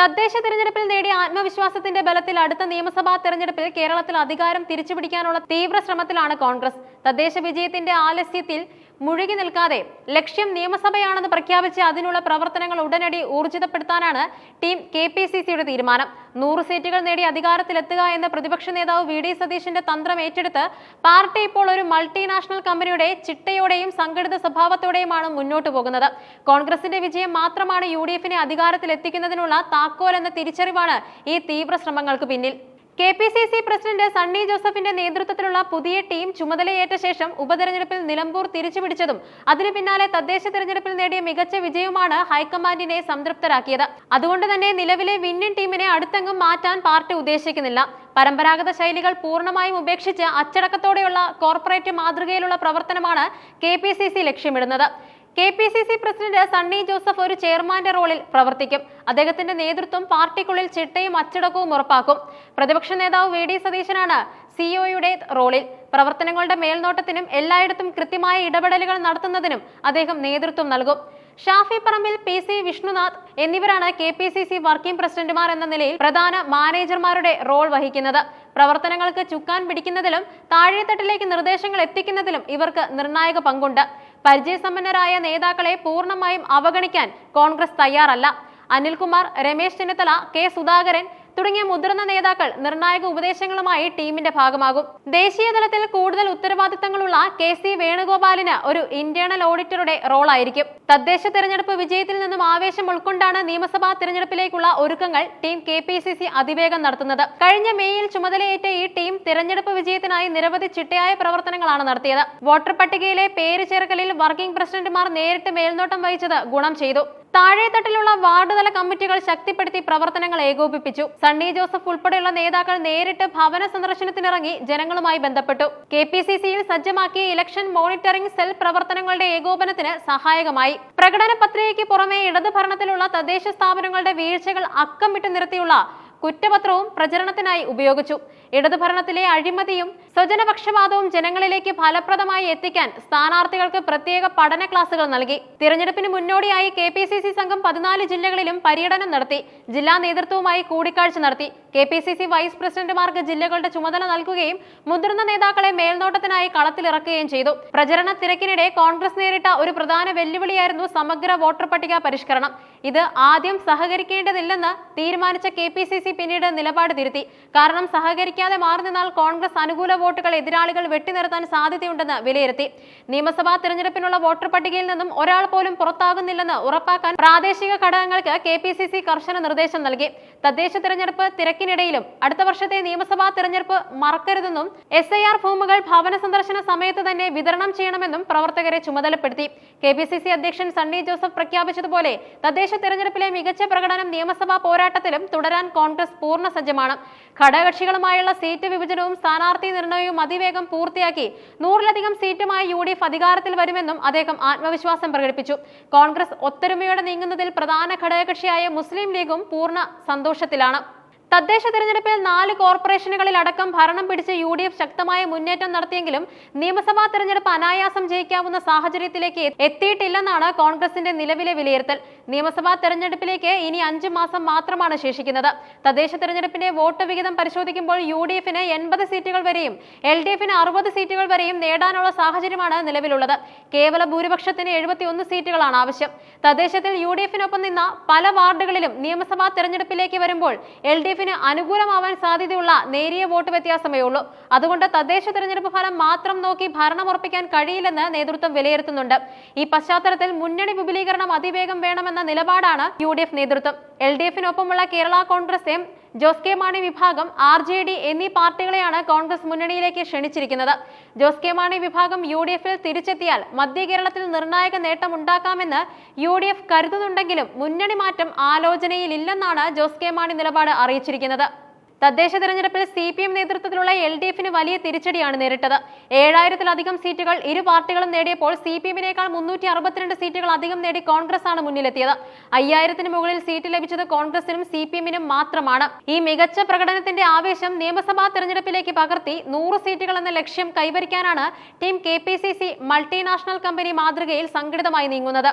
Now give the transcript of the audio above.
തദ്ദേശ തെരഞ്ഞെടുപ്പിൽ നേടിയ ആത്മവിശ്വാസത്തിന്റെ ബലത്തിൽ അടുത്ത നിയമസഭാ തെരഞ്ഞെടുപ്പിൽ കേരളത്തിൽ അധികാരം തിരിച്ചുപിടിക്കാനുള്ള തീവ്ര ശ്രമത്തിലാണ് കോൺഗ്രസ്. തദ്ദേശ വിജയത്തിന്റെ ആലസ്യത്തിൽ മുഴുകി നിൽക്കാതെ ലക്ഷ്യം നിയമസഭയാണെന്ന് പ്രഖ്യാപിച്ച് അതിനുള്ള പ്രവർത്തനങ്ങൾ ഉടനടി ഊർജിതപ്പെടുത്താനാണ് ടീം കെ പി സി സിയുടെ തീരുമാനം. നൂറ് സീറ്റുകൾ നേടി അധികാരത്തിലെത്തുക എന്ന പ്രതിപക്ഷ നേതാവ് വി. ഡി. സതീഷിന്റെ തന്ത്രം ഏറ്റെടുത്ത് പാർട്ടി ഇപ്പോൾ ഒരു മൾട്ടിനാഷണൽ കമ്പനിയുടെ ചിട്ടയോടെയും സംഘടിത സ്വഭാവത്തോടെയുമാണ് മുന്നോട്ടു പോകുന്നത്. കോൺഗ്രസിന്റെ വിജയം മാത്രമാണ് യു ഡി എഫിനെ അധികാരത്തിലെത്തിക്കുന്നതിനുള്ള താക്കോൽ എന്ന തിരിച്ചറിവാണ് ഈ തീവ്ര ശ്രമങ്ങൾക്ക് പിന്നിൽ. K P C C president Sunny ജോസഫിന്റെ നേതൃത്വത്തിലുള്ള പുതിയ ടീം ചുമതലയേറ്റ ശേഷം ഉപതെരഞ്ഞെടുപ്പിൽ നിലമ്പൂർ തിരിച്ചുപിടിച്ചതും. അതിനു പിന്നാലെ തദ്ദേശ തെരഞ്ഞെടുപ്പിൽ നേടിയ മികച്ച വിജയവുമാണ് ഹൈക്കമാൻഡിനെ സംതൃപ്തരാക്കിയത്. അതുകൊണ്ട് തന്നെ നിലവിലെ വിന്നിൻ ടീമിനെ അടുത്തെങ്ങും മാറ്റാൻ പാർട്ടി ഉദ്ദേശിക്കുന്നില്ല. പരമ്പരാഗത ശൈലികൾ പൂർണമായും ഉപേക്ഷിച്ച് അച്ചടക്കത്തോടെയുള്ള കോർപ്പറേറ്റ് മാതൃകയിലുള്ള പ്രവർത്തനമാണ് കെ ലക്ഷ്യമിടുന്നത്. K P C C president Sunny Joseph ഒരു ചെയർമാന്റെ റോളിൽ പ്രവർത്തിക്കും. അദ്ദേഹത്തിന്റെ നേതൃത്വം പാർട്ടിക്കുള്ളിൽ ചിട്ടയും അച്ചടക്കവും ഉറപ്പാക്കും. പ്രതിപക്ഷ നേതാവ് വി ഡി സതീശനാണ് സിഒയുടെ റോളിൽ. പ്രവർത്തനങ്ങളുടെ മേൽനോട്ടത്തിനും എല്ലായിടത്തും കൃത്യമായ ഇടപെടലുകൾ നടത്തുന്നതിനും അദ്ദേഹം നേതൃത്വം നൽകും. ഷാഫി പറമ്പിൽ പി സി വിഷ്ണുനാഥ് എന്നിവരാണ് K P C C working പ്രസിഡന്റുമാർ എന്ന നിലയിൽ പ്രധാന മാനേജർമാരുടെ റോൾ വഹിക്കുന്നത്. പ്രവർത്തനങ്ങൾക്ക് ചുക്കാൻ പിടിക്കുന്നതിലും താഴെത്തട്ടിലേക്ക് നിർദ്ദേശങ്ങൾ എത്തിക്കുന്നതിലും ഇവർക്ക് നിർണായക പങ്കുണ്ട്. പരിചയസമ്പന്നരായ നേതാക്കളെ പൂർണമായും അവഗണിക്കാൻ കോൺഗ്രസ് തയ്യാറല്ല. അനിൽകുമാർ രമേശ് ചെന്നിത്തല കെ സുധാകരൻ തുടങ്ങിയ മുതിർന്ന നേതാക്കൾ നിർണായക ഉപദേശങ്ങളുമായി ടീമിന്റെ ഭാഗമാകും. ദേശീയ തലത്തിൽ കൂടുതൽ ഉത്തരവാദിത്തങ്ങളുള്ള കെ സി വേണുഗോപാലിന് ഒരു ഇന്റേണൽ ഓഡിറ്ററുടെ റോളായിരിക്കും. തദ്ദേശ തെരഞ്ഞെടുപ്പ് വിജയത്തിൽ നിന്നും ആവേശം ഉൾക്കൊണ്ടാണ് നിയമസഭാ തെരഞ്ഞെടുപ്പിലേക്കുള്ള ഒരുക്കങ്ങൾ team K P C C അതിവേഗം നടത്തുന്നത്. കഴിഞ്ഞ മേയിൽ ചുമതലയേറ്റ ഈ ടീം തെരഞ്ഞെടുപ്പ് വിജയത്തിനായി നിരവധി ചിട്ടയായ പ്രവർത്തനങ്ങളാണ് നടത്തിയത്. വോട്ടർ പട്ടികയിലെ പേര് ചേർക്കലിൽ വർക്കിംഗ് പ്രസിഡന്റുമാർ നേരിട്ട് മേൽനോട്ടം വഹിച്ചത് ഗുണം ചെയ്തു. താഴെത്തട്ടിലുള്ള വാർഡ് തല കമ്മിറ്റികൾ ശക്തിപ്പെടുത്തി പ്രവർത്തനങ്ങൾ ഏകോപിപ്പിച്ചു. സണ്ണി ജോസഫ് ഉൾപ്പെടെയുള്ള നേതാക്കൾ നേരിട്ട് ഭവന സന്ദർശനത്തിനിറങ്ങി ജനങ്ങളുമായി ബന്ധപ്പെട്ടു. കെ പി സി സിയിൽ സജ്ജമാക്കിയ ഇലക്ഷൻ മോണിറ്ററിംഗ് സെൽ പ്രവർത്തനങ്ങളുടെ ഏകോപനത്തിന് സഹായകമായി. പ്രകടന പത്രികയ്ക്ക് പുറമെ ഇടത് ഭരണത്തിലുള്ള തദ്ദേശ സ്ഥാപനങ്ങളുടെ വീഴ്ചകൾ അക്കമിട്ട് നിർത്തിയുള്ള കുറ്റപത്രവും പ്രചരണത്തിനായി ഉപയോഗിച്ചു. ഇടതുഭരണത്തിലെ അഴിമതിയും സ്വജനപക്ഷപാതവും ജനങ്ങളിലേക്ക് ഫലപ്രദമായി എത്തിക്കാൻ സ്ഥാനാർത്ഥികൾക്ക് പ്രത്യേക പഠന ക്ലാസുകൾ നൽകി. തിരഞ്ഞെടുപ്പിന് മുന്നോടിയായി കെ പി സി സി സംഘം പതിനാല് ജില്ലകളിലും പര്യടനം നടത്തി. ജില്ലാ നേതൃത്വവുമായി കൂടിക്കാഴ്ച നടത്തി. K P C C vice പ്രസിഡന്റുമാർക്ക് ജില്ലകളുടെ ചുമതല നൽകുകയും മുതിർന്ന നേതാക്കളെ മേൽനോട്ടത്തിനായി കളത്തിലിറക്കുകയും ചെയ്തു. പ്രചരണ തിരക്കിനിടെ കോൺഗ്രസ് നേരിട്ട ഒരു പ്രധാന വെല്ലുവിളിയായിരുന്നു സമഗ്ര വോട്ടർ പട്ടിക പരിഷ്കരണം. ഇത് ആദ്യം സഹകരിക്കേണ്ടതില്ലെന്ന് തീരുമാനിച്ച കെ പിന്നീട് നിലപാട് തിരുത്തി. കാരണം സഹകരിക്കാതെ മാറി നിന്നാൽ കോൺഗ്രസ് അനുകൂല വോട്ടുകൾ എതിരാളികൾ വെട്ടിനിർത്താൻ സാധ്യതയുണ്ടെന്ന് വിലയിരുത്തി. നിയമസഭാ തെരഞ്ഞെടുപ്പിനുള്ള വോട്ടർ പട്ടികയിൽ നിന്നും ഒരാൾ പോലും പുറത്താകുന്നില്ലെന്ന് ഉറപ്പാക്കാൻ പ്രാദേശിക ഘടകങ്ങൾക്ക് കെ കർശന നിർദ്ദേശം നൽകി. തദ്ദേശ തിരഞ്ഞെടുപ്പ് തിരക്കിനിടയിലും അടുത്ത വർഷത്തെ നിയമസഭാ തിരഞ്ഞെടുപ്പ് മറക്കരുതെന്നും എസ് ഐ ആർ ഫോമുകൾ ഭവന സന്ദർശന സമയത്ത് തന്നെ വിതരണം ചെയ്യണമെന്നും പ്രവർത്തകരെ ചുമതലപ്പെടുത്തി. കെ പി സി സി അധ്യക്ഷൻ സണ്ണി ജോസഫ് പ്രഖ്യാപിച്ചതുപോലെ തദ്ദേശ തിരഞ്ഞെടുപ്പിലെ മികച്ച പ്രകടനം നിയമസഭാ പോരാട്ടത്തിലും തുടരാൻ കോൺഗ്രസ് പൂർണ സജ്ജമാണ്. ഘടകകക്ഷികളുമായുള്ള സീറ്റ് വിഭജനവും സ്ഥാനാർത്ഥി നിർണയവും അതിവേഗം പൂർത്തിയാക്കി നൂറിലധികം സീറ്റുമായി യു ഡി എഫ് അധികാരത്തിൽ വരുമെന്നും അദ്ദേഹം ആത്മവിശ്വാസം പ്രകടിപ്പിച്ചു. കോൺഗ്രസ് ഒത്തൊരുമയോടെ നീങ്ങുന്നതിൽ പ്രധാന ഘടകകക്ഷിയായ മുസ്ലിം ലീഗും പൂർണ സന്തോഷത്തിലാണ് തദ്ദേശ തെരഞ്ഞെടുപ്പിൽ നാല് കോർപ്പറേഷനുകളിൽ അടക്കം ഭരണം പിടിച്ച് യു ഡി എഫ് ശക്തമായ മുന്നേറ്റം നടത്തിയെങ്കിലും നിയമസഭാ തെരഞ്ഞെടുപ്പ് അനായാസം ജയിക്കാവുന്ന സാഹചര്യത്തിലേക്ക് എത്തിയിട്ടില്ലെന്നാണ് കോൺഗ്രസിന്റെ നിലവിലെ വിലയിരുത്തൽ. നിയമസഭാ തെരഞ്ഞെടുപ്പിലേക്ക് ഇനി അഞ്ചു മാസം മാത്രമാണ് ശേഷിക്കുന്നത്. തദ്ദേശ തെരഞ്ഞെടുപ്പിന്റെ വോട്ട് വിഹിതം പരിശോധിക്കുമ്പോൾ യു ഡി എഫിന് എൺപത് സീറ്റുകൾ വരെയും എൽ ഡി എഫിന് അറുപത് സീറ്റുകൾ വരെയും നേടാനുള്ള സാഹചര്യമാണ് നിലവിലുള്ളത്. കേവല ഭൂരിപക്ഷത്തിന് എഴുപത്തിയൊന്ന് സീറ്റുകളാണ് ആവശ്യം. തദ്ദേശത്തിൽ യു ഡി എഫിനൊപ്പം നിന്ന പല വാർഡുകളിലും നിയമസഭാ തെരഞ്ഞെടുപ്പിലേക്ക് വരുമ്പോൾ എൽ ഡി എഫിന് അനുകൂലമാവാൻ സാധ്യതയുള്ള നേരിയ വോട്ട് വ്യത്യാസമേ ഉള്ളൂ. അതുകൊണ്ട് തദ്ദേശ തെരഞ്ഞെടുപ്പ് ഫലം മാത്രം നോക്കി ഭരണം ഉറപ്പിക്കാൻ കഴിയില്ലെന്ന് നേതൃത്വം വിലയിരുത്തുന്നുണ്ട്. ഈ പശ്ചാത്തലത്തിൽ മുന്നണി വിപുലീകരണം അതിവേഗം വേണമെന്ന നിലപാടാണ് യു നേതൃത്വം. എൽ ഡി എഫിനൊപ്പമുള്ള കേരള കോൺഗ്രസ് എം ജോസ് കെ മാണി വിഭാഗം ആർ ജെ ഡി എന്നീ പാർട്ടികളെയാണ് കോൺഗ്രസ് മുന്നണിയിലേക്ക് ക്ഷണിച്ചിരിക്കുന്നത്. ജോസ് കെ മാണി വിഭാഗം യു ഡി എഫിൽ തിരിച്ചെത്തിയാൽ മധ്യ കേരളത്തിൽ നിർണായക നേട്ടമുണ്ടാക്കാമെന്ന് യു ഡി എഫ് കരുതുന്നുണ്ടെങ്കിലും മുന്നണി മാറ്റം ആലോചനയിലില്ലെന്നാണ് ജോസ് കെ മാണി നിലപാട് അറിയിച്ചിരിക്കുന്നത്. തദ്ദേശ തെരഞ്ഞെടുപ്പിൽ സി പി എം നേതൃത്വത്തിലുള്ള എൽ ഡി എഫിന് വലിയ തിരിച്ചടിയാണ് നേരിട്ടത്. ഏഴായിരത്തിലധികം സീറ്റുകൾ ഇരു പാർട്ടികളും നേടിയപ്പോൾ സി പി എമ്മിനേക്കാൾ മുന്നൂറ്റി അറുപത്തിരണ്ട് സീറ്റുകൾ അധികം നേടി കോൺഗ്രസ് ആണ് മുന്നിലെത്തിയത്. അയ്യായിരത്തിന് മുകളിൽ സീറ്റ് ലഭിച്ചത് കോൺഗ്രസിനും സി പി എമ്മിനും മാത്രമാണ്. ഈ മികച്ച പ്രകടനത്തിന്റെ ആവേശം നിയമസഭാ തെരഞ്ഞെടുപ്പിലേക്ക് പകർത്തി നൂറ് സീറ്റുകൾ എന്ന ലക്ഷ്യം കൈവരിക്കാനാണ് team K P C C multinational company മാതൃകയിൽ സംഘടിതമായി നീങ്ങുന്നത്.